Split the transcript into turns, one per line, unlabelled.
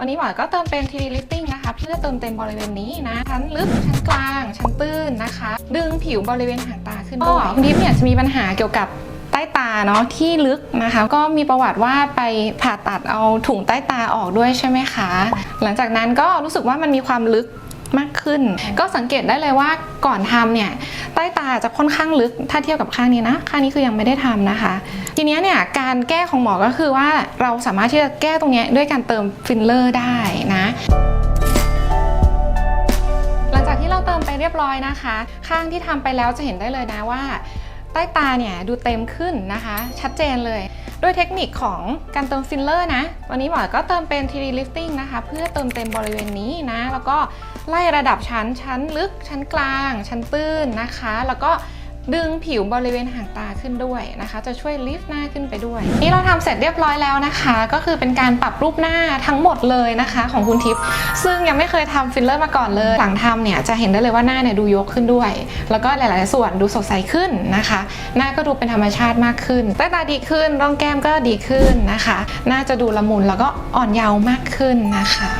วันนี้หมอก็เติมเป็น 3D lifting นะคะ เพื่อเติมเต็มบริเวณนี้นะ ชั้นลึก ชั้นกลาง ชั้นตื้นนะคะ ดึงผิวบริเวณหางตาขึ้นด้วยคุณทิพย์เนี่ยจะมีปัญหาเกี่ยวกับใต้ตาเนาะที่ลึกนะคะ ก็มีประวัติว่าไปผ่าตัดเอาถุงใต้ตาออกด้วยใช่ไหมคะ หลังจากนั้นก็รู้สึกว่ามันมีความลึก มากขึ้น ก็สังเกตได้เลยว่าก่อนทำเนี่ยใต้ตาจะค่อนข้างลึกถ้าเทียบกับข้างนี้นะ ข้างนี้คือยังไม่ได้ทำนะคะ ทีนี้เนี่ยการแก้ของหมอก็คือว่าเราสามารถที่จะแก้ตรงนี้ด้วยการเติมฟิลเลอร์ได้นะหลังจากที่เราเติมไปเรียบร้อยนะคะ ข้างที่ทำไปแล้วจะเห็นได้เลยนะว่า ใต้ตาเนี่ยดูเต็มขึ้นนะคะ ชัดเจนเลยด้วยเทคนิคของการเติมฟิลเลอร์นะ วันนี้หมอก็เติมเป็น 3D lifting นะคะ เพื่อเติมเต็มบริเวณนี้นะ แล้วก็ไล่ระดับชั้น ชั้นลึก ชั้นกลาง ชั้นตื้นนะคะ แล้วก็ ดึงผิวบริเวณหางตาขึ้นด้วยนะคะ จะช่วยลิฟต์หน้าขึ้นไปด้วย นี่เราทำเสร็จเรียบร้อยแล้วนะคะ ก็คือเป็นการปรับรูปหน้าทั้งหมดเลยนะคะ ของคุณทิพย์ซึ่งยังไม่เคยทำฟิลเลอร์มาก่อนเลย หลังทำเนี่ยจะเห็นได้เลยว่าหน้าเนี่ยดูยกขึ้นด้วย แล้วก็หลาย ๆ ส่วนดูสดใสขึ้นนะคะ หน้าก็ดูเป็นธรรมชาติมากขึ้นใต้ตาดีขึ้นร่องแก้มก็ดีขึ้นนะคะ หน้าจะดูละมุนแล้วก็อ่อนเยาว์มากขึ้นนะคะ